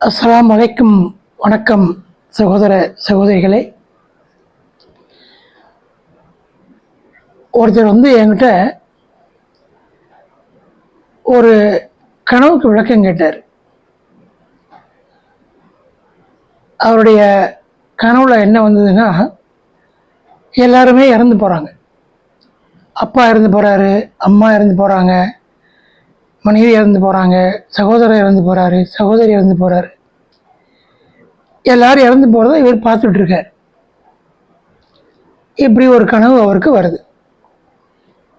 அஸ்லாம் வலைக்கும் வணக்கம் சகோதர சகோதரிகளே. ஒருத்தர் வந்து என்கிட்ட ஒரு கனவுக்கு விளக்கம் கேட்டார். அவருடைய கனவுல என்ன வந்ததுன்னா எல்லாருமே இறந்து போகிறாங்க அப்பா இறந்து போகிறாரு அம்மா இறந்து போகிறாங்க மனைவி இறந்து போகிறாங்க சகோதரர் இறந்து போகிறாரு சகோதரி இறந்து போகிறாரு எல்லாரும் இறந்து போகிறத இவர் பார்த்துட்ருக்கார் இப்படி ஒரு கனவு அவருக்கு வருது.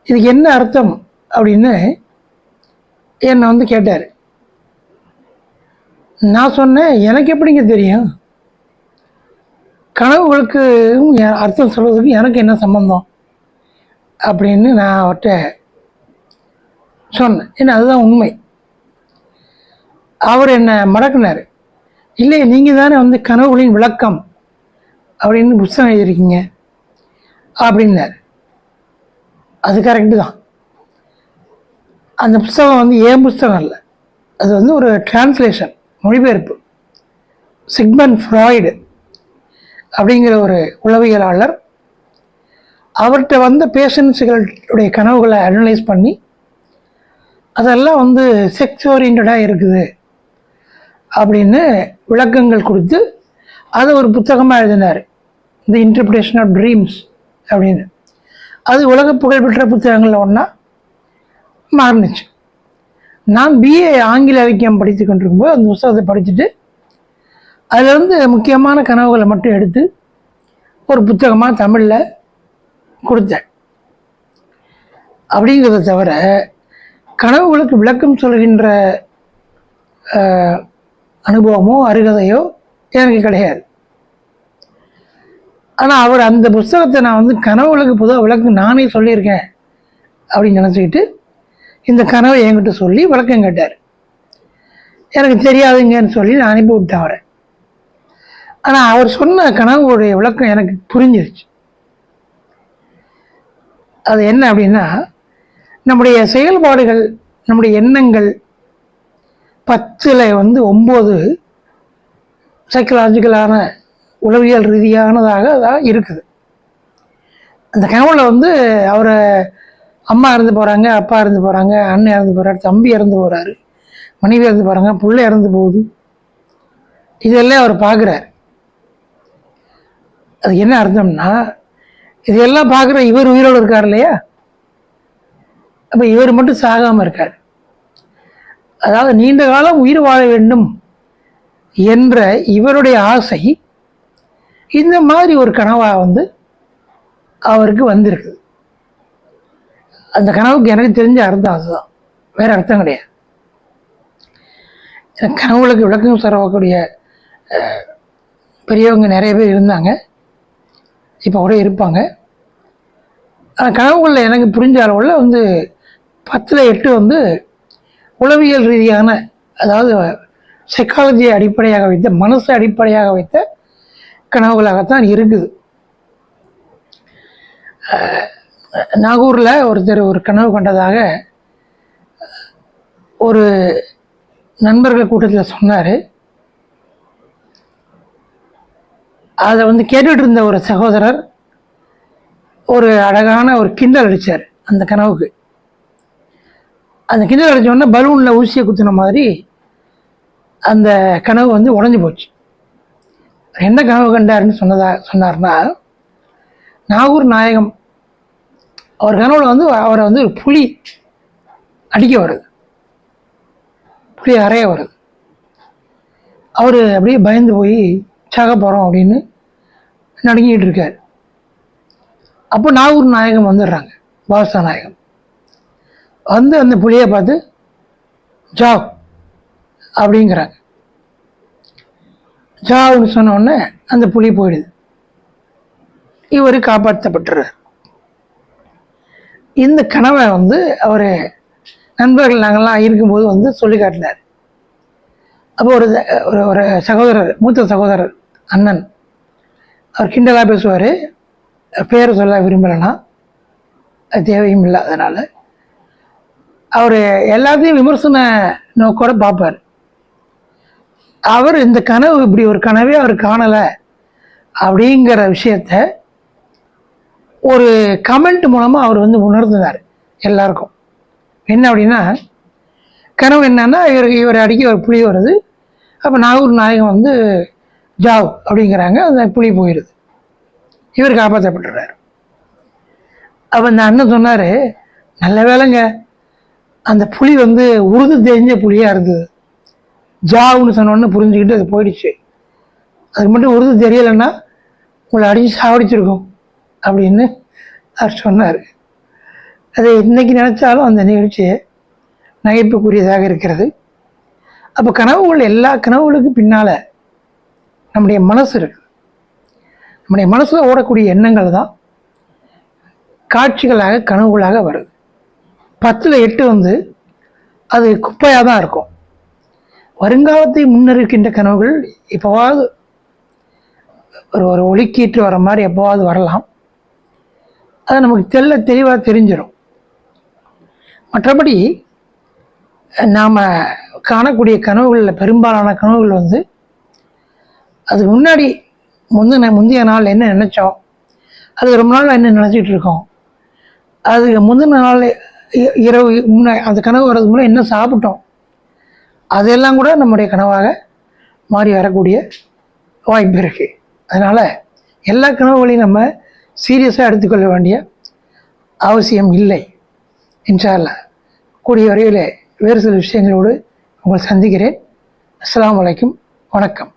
இதுக்கு என்ன அர்த்தம் அப்படின்னு என்னை வந்து கேட்டார். நான் சொன்னேன் எனக்கு எப்படிங்க தெரியும்? கனவுகளுக்கு அர்த்தம் சொல்வதற்கு எனக்கு என்ன சம்பந்தம்? அப்படின்னு நான் அவர்கிட்ட சொன்னேன். ஏன்னா அதுதான் உண்மை. அவர் என்னை மடக்குனார். இல்லை நீங்கள் தானே வந்து கனவுகளின் விளக்கம் அப்படின்னு புஸ்தகம் எழுதியிருக்கீங்க அப்படின்னார். அது கரெக்டு தான். அந்த புஸ்தகம் வந்து ஏன் புஸ்தகம் இல்லை அது வந்து ஒரு டிரான்ஸ்லேஷன் மொழிபெயர்ப்பு. சிக்மன் ஃப்ராய்டு அப்படிங்கிற ஒரு உளவியலாளர் அவர்கிட்ட வந்த பேஷன்ஸுகளுடைய கனவுகளை அனலைஸ் பண்ணி அதெல்லாம் வந்து செக்ஸ் ஓரியன்டாக இருக்குது அப்படின்னு விளக்கங்கள் கொடுத்து அதை ஒரு புத்தகமாக எழுதினார். தி இன்டர்பிரேஷன் ஆஃப் ட்ரீம்ஸ் அப்படின்னு. அது உலக புகழ்பெற்ற புத்தகங்களில் ஒன்றா மாறினுச்சு. நான் பிஏ ஆங்கில இலக்கியம் படித்து கொண்டிருக்கும்போது அந்த புத்தகத்தை படிச்சுட்டு அதிலிருந்து முக்கியமான கனவுகளை மட்டும் எடுத்து ஒரு புத்தகமாக தமிழில் கொடுத்தேன். அப்படிங்கிறத தவிர கனவுகளுக்கு விளக்கம் சொல்கின்ற அனுபவமோ அருகதையோ எனக்கு கிடையாது. ஆனால் அவர் அந்த புஸ்தகத்தை நான் வந்து கனவுகளுக்கு பொதுவாக விளக்கம் நானே சொல்லியிருக்கேன் அப்படின்னு நினச்சிக்கிட்டு இந்த கனவை என்கிட்ட சொல்லி விளக்கம் கேட்டார். எனக்கு தெரியாதுங்கன்னு சொல்லி நான் அனுப்பி விட்டேன் அவரை. ஆனால் அவர் சொன்ன கனவுடைய விளக்கம் எனக்கு புரிஞ்சிருச்சு. அது என்ன அப்படின்னா நம்முடைய செயல்பாடுகள் நம்முடைய எண்ணங்கள் பத்தில் வந்து ஒம்பது சைக்கலாஜிக்கலான உளவியல் ரீதியானதாக தான் இருக்குது. அந்த கனவுல வந்து அவரை அம்மா இறந்து போகிறாங்க அப்பா இறந்து போகிறாங்க அண்ணன் இறந்து போகிறாரு தம்பி இறந்து போகிறாரு மனைவி இறந்து போகிறாங்க பிள்ளை இறந்து போகுது. இதெல்லாம் அவர் பார்க்குறாரு. அது என்ன அர்த்தம்னா இதெல்லாம் பார்க்குற இவர் உயிரோடு இருக்கார் இல்லையா? அப்போ இவர் மட்டும் சாகாமல் இருக்கார். அதாவது நீண்ட காலம் உயிர் வாழ வேண்டும் என்ற இவருடைய ஆசை இந்த மாதிரி ஒரு கனவாக வந்து அவருக்கு வந்திருக்கு. அந்த கனவுக்கு எனக்கு தெரிஞ்ச அர்த்தம் அதுதான். வேற அர்த்தம் கிடையாது. எனக்கு கனவுகளுக்கு விளக்கம் சொல்லக்கூடிய பெரியவங்க நிறைய பேர் இருந்தாங்க. இப்போ கூட இருப்பாங்க. ஆனால் கனவுகளில் எனக்கு புரிஞ்ச அளவில் வந்து பத்தில் எட்டு வந்து உளவியல் ரீதியான அதாவது சைக்காலஜியை அடிப்படையாக வைத்த மனசை அடிப்படையாக வைத்த கனவுகளாகத்தான் இருக்குது. நாகூரில் ஒருத்தர் ஒரு கனவு கண்டதாக ஒரு நண்பர்கள் கூட்டத்தில் சொன்னார். அதை வந்து கேட்டுட்டு இருந்த ஒரு சகோதரர் ஒரு அழகான ஒரு கிண்டல் அடித்தார் அந்த கனவுக்கு. அந்த கிண்டல் அடிச்ச உடனே பலூனில் ஊசியை குத்தின மாதிரி அந்த கனவு வந்து உடஞ்சி போச்சு. என்ன கனவு கண்டாருன்னு சொன்னதா சொன்னார்னா நாகூர் நாயகம் அவர் கனவுல வந்து அவரை வந்து ஒரு புலி அடிக்க வருது. புலி அறைய வருது. அவர் அப்படியே பயந்து போய் சாக போகிறோம் அப்படின்னு நடுங்கிட்டு இருக்கார். அப்போ நாகூர் நாயகம் வந்துடுறாங்க. பாதுஷா நாயகம். வந்து அந்த புலியை பார்த்து ஜாவ் அப்படிங்கிறாங்க. ஜாவுன்னு சொன்ன உடனே அந்த புலி போயிடுது. இவர் காப்பாற்றப்பட்டுறார். இந்த கனவை வந்து அவர் நண்பர்கள் நாங்கள்லாம் இருக்கும்போது வந்து சொல்லி காட்டினார். அப்போ ஒரு ஒரு ஒரு சகோதரர் மூத்த சகோதரர் அண்ணன் அவர் கிண்டலாக பேசுவார். பேரை சொல்ல விரும்பலைன்னா அது தேவையும் இல்லை அதனால் அவர் எல்லாத்தையும் விமர்சன நோக்கோட பார்ப்பார். அவர் இந்த கனவு இப்படி ஒரு கனவே அவர் காணலை அப்படிங்கிற விஷயத்த ஒரு கமெண்ட் மூலமாக அவர் வந்து உணர்ந்தார் எல்லாருக்கும். என்ன அப்படின்னா கனவு என்னன்னா இவர் இவர் அடிக்க ஒரு புலி வருது. அப்போ நாகூர் நாயகம் வந்து ஜாவ் அப்படிங்கிறாங்க. அந்த புலி போயிடுது இவர் காப்பாற்றப்பட்டுறாரு அப்போ அந்த அண்ணன் சொன்னார் நல்ல வேலைங்க. அந்த புலி வந்து உருது தெரிஞ்ச புலியாக இருந்தது. ஜாவுன்னு சொன்னோன்னு புரிஞ்சுக்கிட்டு அது போயிடுச்சு. அதுக்கு மட்டும் உருது தெரியலைன்னா உங்களை அடித்து சாவடிச்சிருக்கோம் அப்படின்னு அவர் சொன்னார். அதை இன்னைக்கு நினச்சாலும் அந்த நிகழ்ச்சி நகைப்புக்குரியதாக இருக்கிறது. அப்போ கனவுகள் எல்லா கனவுகளுக்கு பின்னால் நம்முடைய மனசு இருக்கு. நம்முடைய மனசில் ஓடக்கூடிய எண்ணங்கள் தான் காட்சிகளாக கனவுகளாக வருது. பத்தில் எட்டு வந்து அது குப்பையாக தான் இருக்கும். வருங்காலத்தை முன்னறிக்கின்ற கனவுகள் எப்போவாவது ஒரு ஒரு ஒளிக்கீற்று வர மாதிரி எப்போவாவது வரலாம். அது நமக்கு தெல்ல தெளிவாக தெரிஞ்சிடும் மற்றபடி நாம் காணக்கூடிய கனவுகளில் பெரும்பாலான கனவுகள் வந்து அது முன்னாடி முந்தின முந்தைய நாள் என்ன நினச்சோம்? அது ரொம்ப நாள் என்ன நினச்சிட்டு இருக்கோம்? அதுக்கு முந்தின நாள் இரவு முன்னே அந்த கனவு வர்றதுக்கு மூலம் என்ன சாப்பிட்டோம்? அதெல்லாம் கூட நம்முடைய கனவாக மாறி வரக்கூடிய வாய்ப்பு இருக்குது அதனால் எல்லா கனவுகளையும் நம்ம சீரியஸாக எடுத்துக்கொள்ள வேண்டிய அவசியம் இல்லை. இன்ஷா கூடிய வரையில் வேறு சில விஷயங்களோடு உங்களை சந்திக்கிறேன். அஸ்லாம் வலைக்கும் வணக்கம்.